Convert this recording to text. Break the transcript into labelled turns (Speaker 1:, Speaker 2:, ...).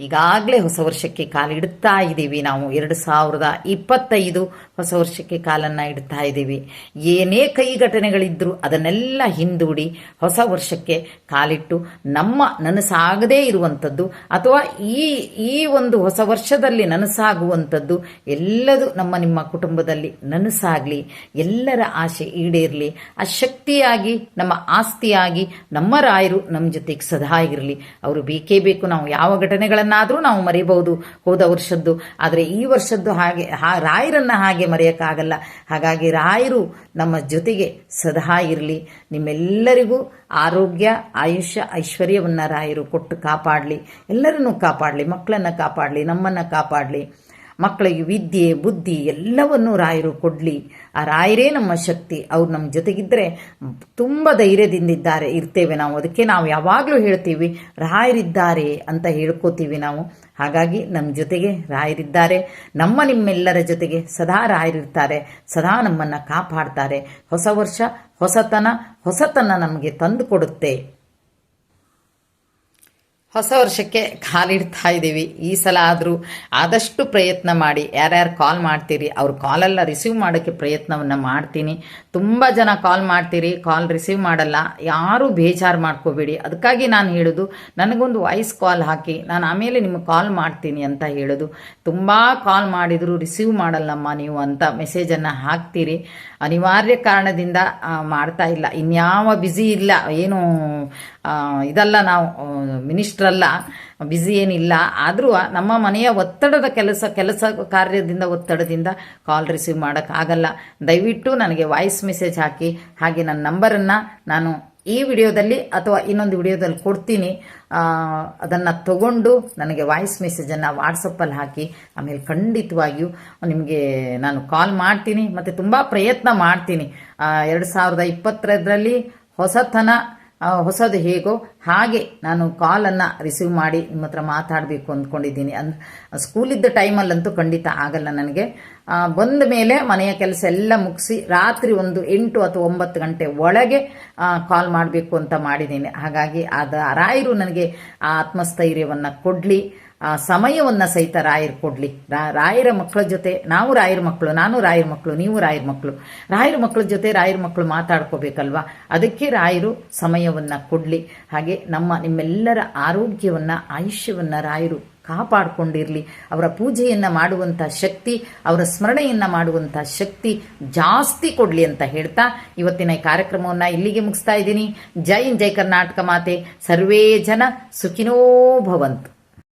Speaker 1: ಈಗಾಗಲೇ ಹೊಸ ವರ್ಷಕ್ಕೆ ಕಾಲಿಡ್ತಾ ಇದ್ದೀವಿ. ನಾವು ಎರಡು ಸಾವಿರದ ಇಪ್ಪತ್ತೈದು ಹೊಸ ವರ್ಷಕ್ಕೆ ಕಾಲನ್ನು ಇಡ್ತಾ ಇದ್ದೀವಿ. ಏನೇ ಕೈ ಘಟನೆಗಳಿದ್ರೂ ಅದನ್ನೆಲ್ಲ ಹಿಂದೂಡಿ ಹೊಸ ವರ್ಷಕ್ಕೆ ಕಾಲಿಟ್ಟು ನಮ್ಮ ನನಸಾಗದೇ ಇರುವಂಥದ್ದು ಅಥವಾ ಈ ಈ ಒಂದು ಹೊಸ ವರ್ಷದಲ್ಲಿ ನನಸಾಗುವಂಥದ್ದು ಎಲ್ಲದೂ ನಮ್ಮ ನಿಮ್ಮ ಕುಟುಂಬದಲ್ಲಿ ನನಸಾಗಲಿ, ಎಲ್ಲರ ಆಸೆ ಈಡೇರಲಿ ಆ ಶಕ್ತಿಯಾಗಿ ನಮ್ಮ ಆಸ್ತಿಯಾಗಿ, ನಮ್ಮ ರಾಯರು ನಮ್ಮ ಜೊತೆಗೆ ಸದಾ ಇರಲಿ. ಅವರು ಬೇಕೇ ಬೇಕು ನಾವು ಯಾವ ಘಟನೆಗಳನ್ನಾದರೂ ನಾವು ಮರೆಯಬಹುದು ಹೋದ ವರ್ಷದ್ದು. ಆದರೆ ಈ ವರ್ಷದ್ದು ಹಾಗೆ ರಾಯರನ್ನ ಹಾಗೆ ಮರೆಯೋಕ್ಕಾಗಲ್ಲ. ಹಾಗಾಗಿ ರಾಯರು ನಮ್ಮ ಜೊತೆಗೆ ಸದಾ ಇರಲಿ. ನಿಮ್ಮೆಲ್ಲರಿಗೂ ಆರೋಗ್ಯ, ಆಯುಷ್ಯ, ಐಶ್ವರ್ಯವನ್ನು ರಾಯರು ಕೊಟ್ಟು ಕಾಪಾಡಲಿ. ಎಲ್ಲರನ್ನೂ ಕಾಪಾಡಲಿ, ಮಕ್ಕಳನ್ನು ಕಾಪಾಡಲಿ, ನಮ್ಮನ್ನು ಕಾಪಾಡಲಿ. ಮಕ್ಕಳಿಗೆ ವಿದ್ಯೆ, ಬುದ್ಧಿ ಎಲ್ಲವನ್ನೂ ರಾಯರು ಕೊಡಲಿ. ಆ ರಾಯರೇ ನಮ್ಮ ಶಕ್ತಿ. ಅವ್ರು ನಮ್ಮ ಜೊತೆಗಿದ್ದರೆ ತುಂಬ ಧೈರ್ಯದಿಂದಿದ್ದಾರೆ ಇರ್ತೇವೆ ನಾವು. ಅದಕ್ಕೆ ನಾವು ಯಾವಾಗಲೂ ಹೇಳ್ತೀವಿ, ರಾಯರಿದ್ದಾರೆ ಅಂತ ಹೇಳ್ಕೋತೀವಿ ನಾವು. ಹಾಗಾಗಿ ನಮ್ಮ ಜೊತೆಗೆ ರಾಯರಿದ್ದಾರೆ. ನಮ್ಮ ನಿಮ್ಮೆಲ್ಲರ ಜೊತೆಗೆ ಸದಾ ರಾಯರಿರ್ತಾರೆ. ಸದಾ ನಮ್ಮನ್ನು ಕಾಪಾಡ್ತಾರೆ. ಹೊಸ ವರ್ಷ, ಹೊಸತನ ಹೊಸತನ ನಮಗೆ ತಂದು ಕೊಡುತ್ತೆ. ಹೊಸ ವರ್ಷಕ್ಕೆ ಕಾಲಿಡ್ತಾ ಇದ್ದೀವಿ. ಈ ಸಲ ಆದರೂ ಆದಷ್ಟು ಪ್ರಯತ್ನ ಮಾಡಿ. ಯಾರ್ಯಾರು ಕಾಲ್ ಮಾಡ್ತೀರಿ, ಅವ್ರ ಕಾಲೆಲ್ಲ ರಿಸೀವ್ ಮಾಡೋಕ್ಕೆ ಪ್ರಯತ್ನವನ್ನು ಮಾಡ್ತೀನಿ. ತುಂಬ ಜನ ಕಾಲ್ ಮಾಡ್ತೀರಿ, ಕಾಲ್ ರಿಸೀವ್ ಮಾಡಲ್ಲ. ಯಾರೂ ಬೇಜಾರು ಮಾಡ್ಕೋಬೇಡಿ. ಅದಕ್ಕಾಗಿ ನಾನು ಹೇಳೋದು, ನನಗೊಂದು ವಾಯ್ಸ್ ಕಾಲ್ ಹಾಕಿ, ನಾನು ಆಮೇಲೆ ನಿಮಗೆ ಕಾಲ್ ಮಾಡ್ತೀನಿ ಅಂತ ಹೇಳೋದು. ತುಂಬ ಕಾಲ್ ಮಾಡಿದರೂ ರಿಸೀವ್ ಮಾಡಲ್ಲಮ್ಮ ನೀವು ಅಂತ ಮೆಸೇಜನ್ನು ಹಾಕ್ತೀರಿ. ಅನಿವಾರ್ಯ ಕಾರಣದಿಂದ ಮಾಡ್ತಾ ಇಲ್ಲ. ಇನ್ಯಾವ ಬ್ಯುಸಿ ಇಲ್ಲ. ಏನು ಇದಲ್ಲ ನಾವು ಮಿನಿಸ್ಟ್ರಲ್ಲ ಬ್ಯುಸಿ ಏನಿಲ್ಲ. ಆದರೂ ನಮ್ಮ ಮನೆಯ ಒತ್ತಡದ ಕೆಲಸ ಕೆಲಸ ಕಾರ್ಯದಿಂದ, ಒತ್ತಡದಿಂದ ಕಾಲ್ ರಿಸೀವ್ ಮಾಡೋಕ್ಕಾಗಲ್ಲ ದಯವಿಟ್ಟು ನನಗೆ ವಾಯ್ಸ್ ಮೆಸೇಜ್ ಹಾಕಿ, ಹಾಗೆ ನನ್ನ ನಂಬರನ್ನು ನಾನು ಈ ವಿಡಿಯೋದಲ್ಲಿ ಅಥವಾ ಇನ್ನೊಂದು ವಿಡಿಯೋದಲ್ಲಿ ಕೊಡ್ತೀನಿ. ಅದನ್ನು ತಗೊಂಡು ನನಗೆ ವಾಯ್ಸ್ ಮೆಸೇಜನ್ನು ವಾಟ್ಸಪ್ಪಲ್ಲಿ ಹಾಕಿ, ಆಮೇಲೆ ಖಂಡಿತವಾಗಿಯೂ ನಿಮಗೆ ನಾನು ಕಾಲ್ ಮಾಡ್ತೀನಿ. ಮತ್ತು ತುಂಬ ಪ್ರಯತ್ನ ಮಾಡ್ತೀನಿ. ಎರಡು ಸಾವಿರದ ಇಪ್ಪತ್ತರದ್ರಲ್ಲಿ ಹೊಸತನ ಹೊಸದು ಹೇಗೋ ಹಾಗೆ ನಾನು ಕಾಲನ್ನು ರಿಸೀವ್ ಮಾಡಿ ನಿಮ್ಮ ಹತ್ರ ಮಾತಾಡಬೇಕು ಅಂದ್ಕೊಂಡಿದ್ದೀನಿ. ಅಂದ್ ಸ್ಕೂಲಿದ್ದ ಟೈಮಲ್ಲಂತೂ ಖಂಡಿತ ಆಗಲ್ಲ ನನಗೆ. ಬಂದ ಮೇಲೆ ಮನೆಯ ಕೆಲಸ ಎಲ್ಲ ಮುಗಿಸಿ ರಾತ್ರಿ ಒಂದು ಎಂಟು ಅಥವಾ ಒಂಬತ್ತು ಗಂಟೆ ಒಳಗೆ ಕಾಲ್ ಮಾಡಬೇಕು ಅಂತ ಮಾಡಿದ್ದೀನಿ. ಹಾಗಾಗಿ ಅದ ರಾಯರು ನನಗೆ ಆ ಆತ್ಮಸ್ಥೈರ್ಯವನ್ನು ಕೊಡಲಿ. ಆ ಸಮಯವನ್ನ ಸಹಿತ ರಾಯರು ಕೊಡ್ಲಿ. ರಾಯರ ಮಕ್ಕಳ ಜೊತೆ ನಾವು ರಾಯರ ಮಕ್ಕಳು, ನಾನು ರಾಯರ ಮಕ್ಕಳು, ನೀವು ರಾಯರ ಮಕ್ಕಳು. ರಾಯರ ಮಕ್ಕಳ ಜೊತೆ ರಾಯರ ಮಕ್ಕಳು ಮಾತಾಡ್ಕೋಬೇಕಲ್ವಾ? ಅದಕ್ಕೆ ರಾಯರು ಸಮಯವನ್ನ ಕೊಡ್ಲಿ. ಹಾಗೆ ನಮ್ಮ, ನಿಮ್ಮೆಲ್ಲರ ಆರೋಗ್ಯವನ್ನ, ಆಯುಷ್ಯವನ್ನ ರಾಯರು ಕಾಪಾಡಿಕೊಂಡಿರಲಿ. ಅವರ ಪೂಜೆಯನ್ನ ಮಾಡುವಂಥ ಶಕ್ತಿ, ಅವರ ಸ್ಮರಣೆಯನ್ನ ಮಾಡುವಂಥ ಶಕ್ತಿ ಜಾಸ್ತಿ ಕೊಡ್ಲಿ ಅಂತ ಹೇಳ್ತಾ ಇವತ್ತಿನ ಈ ಕಾರ್ಯಕ್ರಮವನ್ನ ಇಲ್ಲಿಗೆ ಮುಗಿಸ್ತಾ ಇದ್ದೀನಿ. ಜೈ ಜೈ ಕರ್ನಾಟಕ ಮಾತೆ. ಸರ್ವೇ ಜನ ಸುಖಿನೋ ಭವಂತು.